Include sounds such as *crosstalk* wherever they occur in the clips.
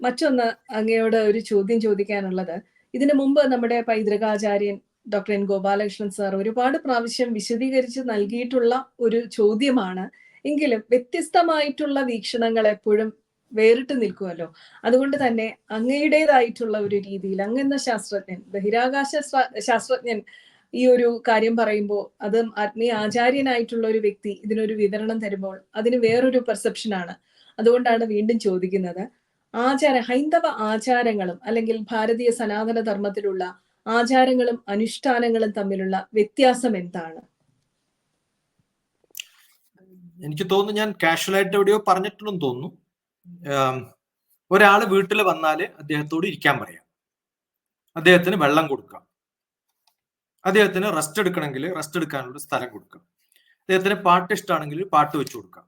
മറ്റൊന്ന് അങ്ങയോട് ഒരു ചോദ്യം ചോദിക്കാനുള്ളത്. ഇതിനു മുമ്പ് നമ്മുടെ പൈതൃകാചാര്യൻ ഡോക്ടർ എൻ ഗോപാലകൃഷ്ണൻ സാർ ഒരുപാട് പ്രാവശ്യം വിശദീകരിച്ച് നൽകിയിട്ടുള്ള ഒരു ചോദ്യമാണ്. എങ്കിലും വ്യത്യസ്തമായിട്ടുള്ള വീക്ഷണങ്ങൾ എപ്പോഴും വേറിട്ട് നിൽക്കുമല്ലോ. അതുകൊണ്ട് തന്നെ അങ്ങയുടേതായിട്ടുള്ള ഒരു രീതിയിൽ അങ്ങെന്ന ശാസ്ത്രജ്ഞൻ ബഹിരാകാശ ശാസ്ത്രജ്ഞൻ ഈ ഒരു കാര്യം പറയുമ്പോൾ അത് ആത്മീയ ആചാര്യനായിട്ടുള്ള ഒരു വ്യക്തി ഇതിനൊരു വിവരണം തരുമ്പോൾ അതിന് വേറൊരു പെർസെപ്ഷനാണ് അതുകൊണ്ടാണ് വീണ്ടും ചോദിക്കുന്നത്. ആചാര ഹൈന്ദവ ആചാരങ്ങളും അല്ലെങ്കിൽ ഭാരതീയ സനാതന ധർമ്മത്തിലുള്ള ആചാരങ്ങളും അനുഷ്ഠാനങ്ങളും തമ്മിലുള്ള വ്യത്യാസം എന്താണ്? എനിക്ക് തോന്നുന്നു ഞാൻ കാഷ്വൽ ആയിട്ട് എവിടെയോ പറഞ്ഞിട്ടുണ്ടെന്ന് തോന്നുന്നു. ഒരാൾ വീട്ടിൽ വന്നാൽ അദ്ദേഹത്തോട് ഇരിക്കാൻ പറയാം. അദ്ദേഹത്തിന് വെള്ളം കൊടുക്കാം. അദ്ദേഹത്തിന് റെസ്റ്റ് എടുക്കണമെങ്കിൽ റെസ്റ്റ് എടുക്കാനുള്ള സ്ഥലം കൊടുക്കാം. അദ്ദേഹത്തിന് പാട്ട് ഇഷ്ടമാണെങ്കിൽ പാട്ട് വെച്ചു കൊടുക്കാം.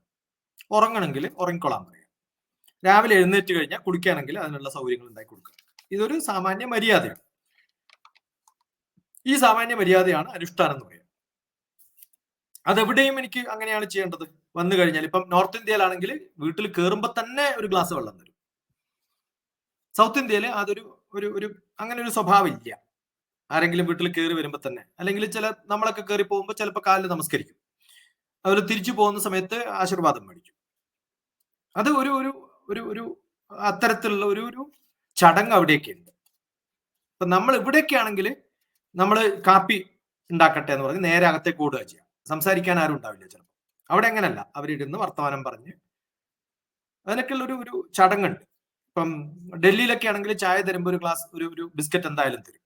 ഉറങ്ങണമെങ്കിൽ ഉറങ്ങിക്കൊള്ളാൻ പറയാം. രാവിലെ എഴുന്നേറ്റ് കഴിഞ്ഞാൽ കുടിക്കുകയാണെങ്കിൽ അതിനുള്ള സൗകര്യങ്ങൾ ഉണ്ടാക്കി കൊടുക്കുക. ഇതൊരു സാമാന്യ മര്യാദയാണ്. ഈ സാമാന്യ മര്യാദയാണ് അനുഷ്ഠാനം എന്ന് പറയുന്നത്. അതെവിടെയും എനിക്ക് അങ്ങനെയാണ് ചെയ്യേണ്ടത്? വന്നു കഴിഞ്ഞാൽ ഇപ്പം നോർത്ത് ഇന്ത്യയിലാണെങ്കിൽ വീട്ടിൽ കയറുമ്പോൾ തന്നെ ഒരു ഗ്ലാസ് വെള്ളം തരും. സൗത്ത് ഇന്ത്യയിൽ അതൊരു ഒരു ഒരു അങ്ങനെ ഒരു സ്വഭാവം ഇല്ല ആരെങ്കിലും വീട്ടിൽ കയറി വരുമ്പോൾ തന്നെ. അല്ലെങ്കിൽ ചില നമ്മളൊക്കെ കയറി പോകുമ്പോൾ ചിലപ്പോൾ കാലിൽ നമസ്കരിക്കും. അവർ തിരിച്ചു പോകുന്ന സമയത്ത് ആശീർവാദം മേടിക്കും. അത് ഒരു ഒരു ഒരു ഒരു അത്തരത്തിലുള്ള ഒരു ഒരു ചടങ്ങ് അവിടെയൊക്കെ ഉണ്ട് അപ്പൊ നമ്മൾ ഇവിടെയൊക്കെ ആണെങ്കിൽ നമ്മൾ കാപ്പി ഉണ്ടാക്കട്ടെ എന്ന് പറഞ്ഞ് നേരെ അകത്തേക്ക് ഓടുക ചെയ്യാം. സംസാരിക്കാൻ ആരും ഉണ്ടാവില്ല ചിലപ്പോൾ. അവിടെ എങ്ങനല്ല അവരിടുന്ന് വർത്തമാനം പറഞ്ഞ് അതിനൊക്കെയുള്ള ഒരു ഒരു ചടങ്ങുണ്ട്. ഇപ്പം ഡൽഹിയിലൊക്കെ ആണെങ്കിൽ ചായ തരുമ്പോൾ ഒരു ഗ്ലാസ് ഒരു ഒരു ബിസ്ക്കറ്റ് എന്തായാലും തരും.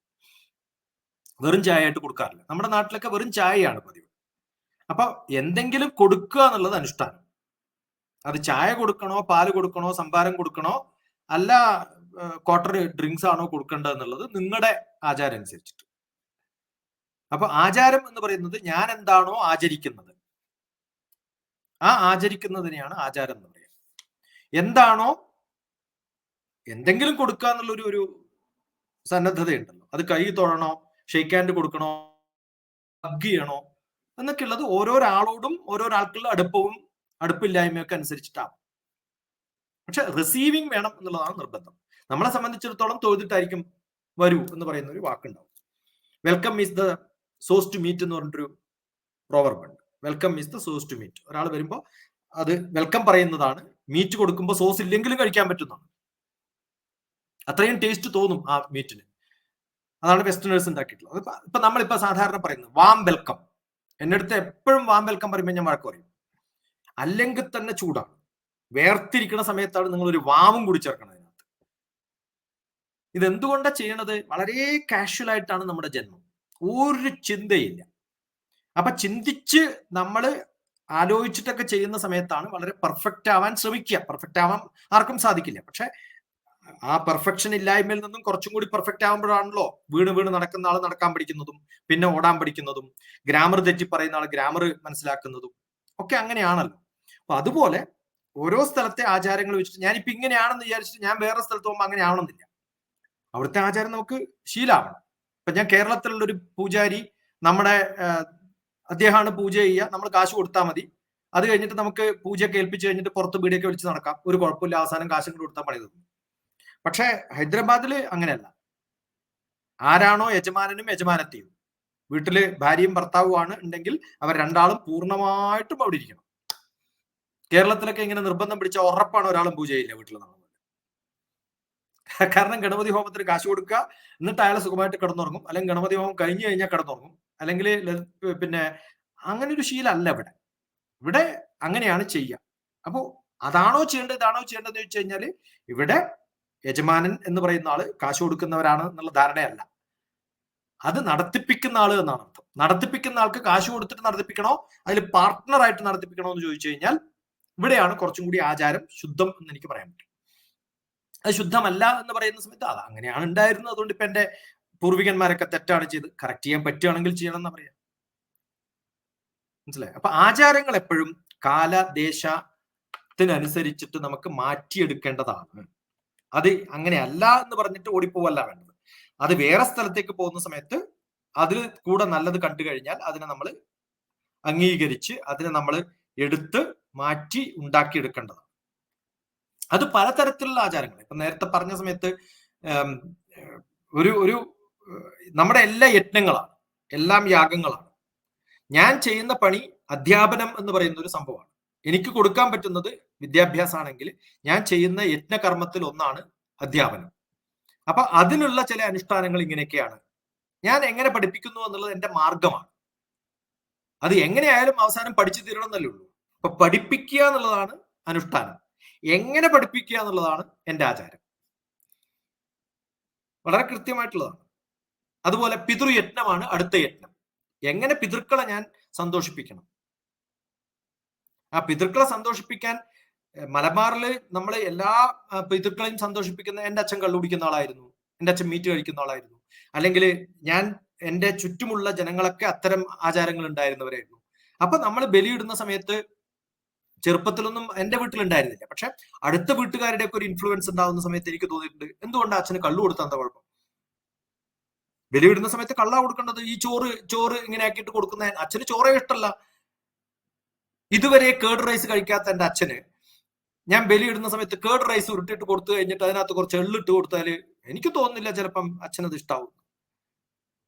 വെറും ചായ ആയിട്ട് കൊടുക്കാറില്ല. നമ്മുടെ നാട്ടിലൊക്കെ വെറും ചായയാണ് പതിവ്. അപ്പൊ എന്തെങ്കിലും കൊടുക്കുക എന്നുള്ളത് അനുഷ്ഠാനം. അത് ചായ കൊടുക്കണോ പാൽ കൊടുക്കണോ സംഭാരം കൊടുക്കണോ അല്ല ക്വാർട്ടർ ഡ്രിങ്ക്സ് ആണോ കൊടുക്കേണ്ടത് എന്നുള്ളത് നിങ്ങളുടെ ആചാരം അനുസരിച്ചിട്ട് അപ്പൊ ആചാരം എന്ന് പറയുന്നത് ഞാൻ എന്താണോ ആചരിക്കുന്നത്. ആ ആചരിക്കുന്നതിനെയാണ് ആചാരം എന്ന് പറയുന്നത് എന്താണോ എന്തെങ്കിലും കൊടുക്കുക എന്നുള്ളൊരു ഒരു സന്നദ്ധത സന്നദ്ധതയുണ്ടല്ലോ. അത് കൈ തൊഴണോ ഷെയ്ക്ക് ഹാൻഡ് കൊടുക്കണോ ഹഗ് ചെയ്യണോ എന്നൊക്കെ ഉള്ളത് ഓരോരാളോടും ഓരോരാൾക്കുള്ള അടുപ്പവും അടുപ്പില്ലായ്മയൊക്കെ അനുസരിച്ചിട്ടാണ് പക്ഷെ റിസീവിങ് വേണം എന്നുള്ളതാണ് നിർബന്ധം. നമ്മളെ സംബന്ധിച്ചിടത്തോളം തൊഴുതിട്ടായിരിക്കും വരൂ എന്ന് പറയുന്ന ഒരു വാക്കുണ്ടാവും. Welcome is the sauce to meat എന്ന് പറഞ്ഞിട്ടൊരു പ്രോവർബുണ്ട് welcome is the sauce to meat ഒരാൾ വരുമ്പോൾ അത് വെൽക്കം പറയുന്നതാണ്. മീറ്റ് കൊടുക്കുമ്പോൾ സോസ് ഇല്ലെങ്കിലും കഴിക്കാൻ പറ്റുന്നതാണ്. അത്രയും ടേസ്റ്റ് തോന്നും ആ മീറ്റിന് അതാണ് വെസ്റ്റേണേഴ്സ് ഉണ്ടാക്കിയിട്ടുള്ളത്. ഇപ്പൊ നമ്മളിപ്പോ സാധാരണ പറയുന്നത് വാം വെൽക്കം എന്റെ എപ്പോഴും വാം വെൽക്കം പറയുമ്പോൾ ഞാൻ വഴക്ക് പറയും. അല്ലെങ്കിൽ തന്നെ ചൂടാണ്. വേർതിരിക്കുന്ന സമയത്താണ് നിങ്ങൾ ഒരു വാവും കൂടി ചേർക്കണം അതിനകത്ത്. ഇതെന്തുകൊണ്ടാണ് ചെയ്യണത്? വളരെ കാഷ്വൽ ആയിട്ടാണ് നമ്മുടെ ജന്മം. ഒരു ചിന്തയില്ല. അപ്പൊ ചിന്തിച്ച് നമ്മൾ ആലോചിച്ചിട്ടൊക്കെ ചെയ്യുന്ന സമയത്താണ് വളരെ പെർഫെക്റ്റ് ആവാൻ ശ്രമിക്കുക. പെർഫെക്റ്റ് ആവാൻ ആർക്കും സാധിക്കില്ല. പക്ഷെ ആ പെർഫെക്ഷൻ ഇല്ലായ്മയിൽ നിന്നും കുറച്ചും കൂടി പെർഫെക്റ്റ് ആകുമ്പോഴാണല്ലോ വീണ് വീണ് നടക്കുന്ന ആൾ നടക്കാൻ പഠിക്കുന്നതും പിന്നെ ഓടാൻ പഠിക്കുന്നതും ഗ്രാമർ തെറ്റി പറയുന്ന ആൾ ഗ്രാമർ മനസ്സിലാക്കുന്നതും ഒക്കെ അങ്ങനെയാണല്ലോ. അപ്പൊ അതുപോലെ ഓരോ സ്ഥലത്തെ ആചാരങ്ങൾ വെച്ചിട്ട് ഞാനിപ്പോ ഇങ്ങനെയാണെന്ന് വിചാരിച്ചിട്ട് ഞാൻ വേറെ സ്ഥലത്ത് പോകുമ്പോൾ അങ്ങനെ ആവണമെന്നില്ല. അവിടുത്തെ ആചാരം നമുക്ക് ശീലാവണം. ഇപ്പൊ ഞാൻ കേരളത്തിലുള്ള ഒരു പൂജാരി നമ്മുടെ അദ്ദേഹമാണ് പൂജ ചെയ്യുക. നമ്മൾ കാശ് കൊടുത്താൽ മതി. അത് കഴിഞ്ഞിട്ട് നമുക്ക് പൂജ കേൾപ്പിച്ച് കഴിഞ്ഞിട്ട് പുറത്ത് വീടൊക്കെ വിളിച്ച് നടക്കാം. ഒരു കുഴപ്പമില്ല. അവസാനം കാശും കൊടുത്താൽ പണി പക്ഷേ പക്ഷെ ഹൈദരാബാദിൽ അങ്ങനെയല്ല. ആരാണോ യജമാനനും യജമാനത്തെയും. വീട്ടിൽ ഭാര്യയും ഭർത്താവുമാണ് ഉണ്ടെങ്കിൽ അവർ രണ്ടാളും പൂർണമായിട്ടും അവിടെ ഇരിക്കണം. കേരളത്തിലൊക്കെ ഇങ്ങനെ നിർബന്ധം പിടിച്ച ഉറപ്പാണ് ഒരാളും പൂജ ചെയ്യില്ല വീട്ടിൽ നടന്നത് കാരണം ഗണപതി ഹോമത്തിന് കാശ് കൊടുക്കുക എന്നിട്ട് അയാൾ സുഖമായിട്ട് കിടന്നുറങ്ങും. അല്ലെങ്കിൽ ഗണപതി ഹോമം കഴിഞ്ഞു കഴിഞ്ഞാൽ കിടന്നുറങ്ങും. അല്ലെങ്കിൽ പിന്നെ അങ്ങനെ ഒരു ശീലമല്ല ഇവിടെ. ഇവിടെ അങ്ങനെയാണ് ചെയ്യുക. അപ്പോ അതാണോ ചെയ്യേണ്ടത് ഇതാണോ ചെയ്യേണ്ടത് ചോദിച്ചു കഴിഞ്ഞാൽ ഇവിടെ യജമാനൻ എന്ന് പറയുന്ന ആൾ കാശ് കൊടുക്കുന്നവരാണ് എന്നുള്ള ധാരണയല്ല. അത് നടത്തിപ്പിക്കുന്ന ആൾ എന്നാണ് അർത്ഥം. നടത്തിപ്പിക്കുന്ന ആൾക്ക് കാശ് കൊടുത്തിട്ട് നടത്തിപ്പിക്കണോ? അതിൽ പാർട്ട്ണറായിട്ട് നടത്തിപ്പിക്കണോ എന്ന് ചോദിച്ചു കഴിഞ്ഞാൽ ഇവിടെയാണ് കുറച്ചും കൂടി ആചാരം ശുദ്ധം എന്ന് എനിക്ക് പറയാൻ പറ്റും. അത് ശുദ്ധമല്ല എന്ന് പറയുന്ന സമയത്ത് അത് അങ്ങനെയാണ് ഉണ്ടായിരുന്നത്. അതുകൊണ്ട് ഇപ്പൊ എന്റെ പൂർവികന്മാരൊക്കെ തെറ്റാണ് ചെയ്ത് കറക്റ്റ് ചെയ്യാൻ പറ്റുകയാണെങ്കിൽ ചെയ്യണം എന്ന് പറയാം. മനസ്സിലായി? അപ്പൊ ആചാരങ്ങൾ എപ്പോഴും കാലദേശത്തിനനുസരിച്ചിട്ട് നമുക്ക് മാറ്റിയെടുക്കേണ്ടതാണ്. അത് അങ്ങനെയല്ല എന്ന് പറഞ്ഞിട്ട് ഓടിപ്പോവല്ല വേണ്ടത്. അത് വേറെ സ്ഥലത്തേക്ക് പോകുന്ന സമയത്ത് അതിൽ കൂടെ നല്ലത് കണ്ടു കഴിഞ്ഞാൽ അതിനെ നമ്മൾ അംഗീകരിച്ച് അതിനെ നമ്മൾ എടുത്ത് മാറ്റി ഉണ്ടാക്കിയെടുക്കേണ്ടതാണ് അത് പലതരത്തിലുള്ള ആചാരങ്ങൾ. ഇപ്പൊ നേരത്തെ പറഞ്ഞ സമയത്ത് ഒരു ഒരു നമ്മുടെ എല്ലാ യജ്ഞങ്ങളാണ് എല്ലാം യാഗങ്ങളാണ്. ഞാൻ ചെയ്യുന്ന പണി അധ്യാപനം എന്ന് പറയുന്ന ഒരു സംഭവമാണ്. എനിക്ക് കൊടുക്കാൻ പറ്റുന്നത് വിദ്യാഭ്യാസമാണെങ്കിൽ ഞാൻ ചെയ്യുന്ന യജ്ഞകർമ്മത്തിൽ ഒന്നാണ് അധ്യാപനം. അപ്പൊ അതിനുള്ള ചില അനുഷ്ഠാനങ്ങൾ ഇങ്ങനെയൊക്കെയാണ്. ഞാൻ എങ്ങനെ പഠിപ്പിക്കുന്നു എന്നുള്ളത് എന്റെ മാർഗമാണ്. അത് എങ്ങനെയായാലും അവസാനം പഠിച്ചു തീരണം എന്നല്ലേ ഉള്ളൂ. അപ്പൊ പഠിപ്പിക്കുക എന്നുള്ളതാണ് അനുഷ്ഠാനം. എങ്ങനെ പഠിപ്പിക്കുക എന്നുള്ളതാണ് എന്റെ ആചാരം. വളരെ കൃത്യമായിട്ടുള്ളതാണ്. അതുപോലെ പിതൃയജ്ഞമാണ് അടുത്ത യജ്ഞം എങ്ങനെ പിതൃക്കളെ ഞാൻ സന്തോഷിപ്പിക്കണം? ആ പിതൃക്കളെ സന്തോഷിപ്പിക്കാൻ മലബാറിൽ നമ്മൾ എല്ലാ പിതൃക്കളെയും സന്തോഷിപ്പിക്കുന്ന എന്റെ അച്ഛൻ കള്ളു കുടിക്കുന്ന ആളായിരുന്നു. എന്റെ അച്ഛൻ മീറ്റ് കഴിക്കുന്ന ആളായിരുന്നു. അല്ലെങ്കിൽ ഞാൻ എന്റെ ചുറ്റുമുള്ള ജനങ്ങളൊക്കെ അത്തരം ആചാരങ്ങൾ ഉണ്ടായിരുന്നവരായിരുന്നു. അപ്പൊ നമ്മൾ ബലിയിടുന്ന സമയത്ത് ചെറുപ്പത്തിലൊന്നും എന്റെ വീട്ടിലുണ്ടായിരുന്നില്ല. പക്ഷെ അടുത്ത വീട്ടുകാരുടെ ഒക്കെ ഒരു ഇൻഫ്ലുവൻസ് ഉണ്ടാവുന്ന സമയത്ത് എനിക്ക് തോന്നിയിട്ടുണ്ട്. എന്തുകൊണ്ട് അച്ഛന് കള്ളു കൊടുത്താൽ എന്താ കുഴപ്പം? ബലിയിടുന്ന സമയത്ത് കള്ള കൊടുക്കേണ്ടത് ഈ ചോറ് ചോറ് ഇങ്ങനെ ആക്കിയിട്ട് കൊടുക്കുന്ന അച്ഛന് ചോറേ ഇഷ്ടമല്ല ഇതുവരെ കേർഡ് റൈസ് കഴിക്കാത്ത എന്റെ അച്ഛന് ഞാൻ ബലിയിടുന്ന സമയത്ത് കേർഡ് റൈസ് ഉരുട്ടിട്ട് കൊടുത്തു കഴിഞ്ഞിട്ട് അതിനകത്ത് കുറച്ച് എള്ളിട്ട് കൊടുത്താൽ എനിക്ക് തോന്നുന്നില്ല ചിലപ്പം അച്ഛനത് ഇഷ്ടാവും.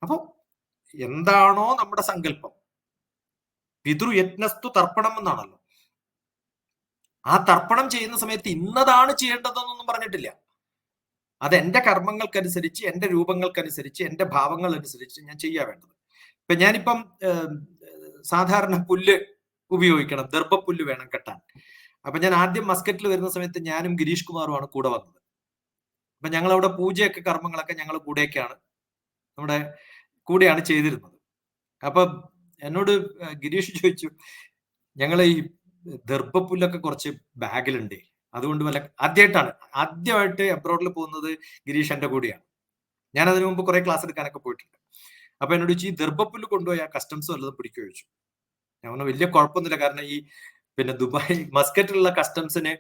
അപ്പൊ എന്താണോ നമ്മുടെ സങ്കല്പം. പിതൃയജ്ഞസ്തു തർപ്പണം എന്നാണല്ലോ. ആ തർപ്പണം ചെയ്യുന്ന സമയത്ത് ഇന്നതാണ് ചെയ്യേണ്ടതെന്നൊന്നും പറഞ്ഞിട്ടില്ല. അത് എന്റെ കർമ്മങ്ങൾക്കനുസരിച്ച് എന്റെ രൂപങ്ങൾക്കനുസരിച്ച് എന്റെ ഭാവങ്ങൾ അനുസരിച്ച് ഞാൻ ചെയ്യാ വേണ്ടത്. ഇപ്പൊ ഞാനിപ്പം സാധാരണ പുല്ല് ഉപയോഗിക്കണം. ദർഭപ്പുല്ല് വേണം കെട്ടാൻ. അപ്പൊ ഞാൻ ആദ്യം മസ്കറ്റിൽ വരുന്ന സമയത്ത് ഞാനും ഗിരീഷ് കുമാറുമാണ് കൂടെ വന്നത്. അപ്പൊ ഞങ്ങൾ അവിടെ പൂജയൊക്കെ കർമ്മങ്ങളൊക്കെ ഞങ്ങൾ കൂടെയൊക്കെയാണ് നമ്മുടെ കൂടെയാണ് ചെയ്തിരുന്നത്. അപ്പൊ എന്നോട് ഗിരീഷ് ചോദിച്ചു ഞങ്ങൾ ഈ ദർഭപ്പുല്ലൊക്കെ കുറച്ച് ബാഗിലുണ്ട്. അതുകൊണ്ട് വല്ല ആദ്യമായിട്ടാണ് ആദ്യമായിട്ട് അബ്രോഡിൽ പോകുന്നത് ഗിരീഷ് എന്റെ കൂടെയാണ്. ഞാൻ അതിനു മുമ്പ് കുറെ ക്ലാസ് എടുക്കാനൊക്കെ പോയിട്ടുണ്ട്. അപ്പൊ എന്നോട് ഈ ദർഭപ്പുല്ല് കൊണ്ടുപോയി ആ കസ്റ്റംസ് വല്ലതും പിടിക്കു ചോദിച്ചു. ഞാൻ പറഞ്ഞു വലിയ കുഴപ്പമൊന്നുമില്ല. കാരണം ഈ പിന്നെ ദുബായ് *laughs* മസ്കറ്റിലുള്ള കസ്റ്റംസിന്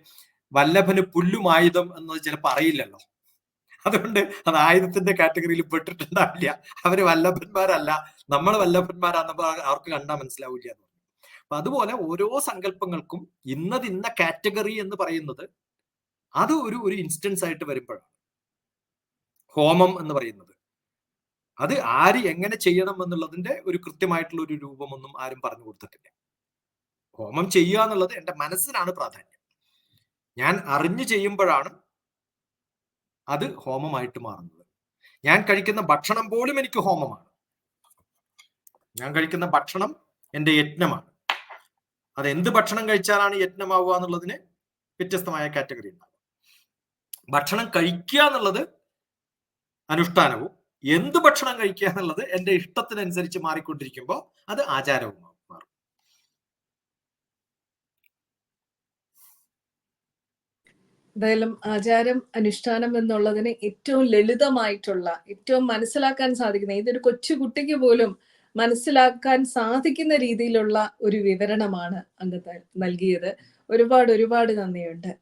വല്ലഭന് പുല്ലും ആയുധം എന്നത് ചിലപ്പോൾ അറിയില്ലല്ലോ. അതുകൊണ്ട് അത് ആയുധത്തിന്റെ കാറ്റഗറിയിൽ പെട്ടിട്ടുണ്ടാവില്ല. അവർ വല്ലഭന്മാരല്ല. നമ്മൾ വല്ലഭന്മാരാണെന്ന് അവർക്ക് കണ്ടാൽ മനസ്സിലാവില്ല എന്ന് അപ്പൊ അതുപോലെ ഓരോ സങ്കല്പങ്ങൾക്കും ഇന്നതിന്ന കാറ്റഗറി എന്ന് പറയുന്നത് അത് ഒരു ഒരു ഇൻസ്റ്റൻസ് ആയിട്ട് വരുമ്പോഴാണ്. ഹോമം എന്ന് പറയുന്നത്. അത് ആര് എങ്ങനെ ചെയ്യണം എന്നുള്ളതിന്റെ ഒരു കൃത്യമായിട്ടുള്ള ഒരു രൂപമൊന്നും ആരും പറഞ്ഞു കൊടുത്തിട്ടില്ല. ഹോമം ചെയ്യുക എന്നുള്ളത് എന്റെ മനസ്സിനാണ് പ്രാധാന്യം. ഞാൻ അറിഞ്ഞു ചെയ്യുമ്പോഴാണ് അത് ഹോമമായിട്ട് മാറുന്നത്. ഞാൻ കഴിക്കുന്ന ഭക്ഷണം പോലും എനിക്ക് ഹോമമാണ്. ഞാൻ കഴിക്കുന്ന ഭക്ഷണം എന്റെ യജ്ഞമാണ്. അത് എന്ത് ഭക്ഷണം കഴിച്ചാലാണ് യജ്ഞമാവുക എന്നുള്ളതിന് വ്യത്യസ്തമായ കാറ്റഗറി ഉണ്ടാകും ഭക്ഷണം കഴിക്കുക എന്നുള്ളത് അനുഷ്ഠാനവും എന്ത് ഭക്ഷണം കഴിക്കുക എന്നുള്ളത് എന്റെ ഇഷ്ടത്തിനനുസരിച്ച് മാറിക്കൊണ്ടിരിക്കുമ്പോൾ അത് ആചാരവും മാറും എന്തായാലും ആചാരം അനുഷ്ഠാനം എന്നുള്ളതിന് ഏറ്റവും ലളിതമായിട്ടുള്ള ഏറ്റവും മനസ്സിലാക്കാൻ സാധിക്കുന്ന ഇതൊരു കൊച്ചു കുട്ടിക്ക് പോലും മനസ്സിലാക്കാൻ സാധിക്കുന്ന രീതിയിലുള്ള ഒരു വിവരണമാണ് അങ്ങ് നൽകിയത്. ഒരുപാട് ഒരുപാട് നന്ദിയുണ്ട്.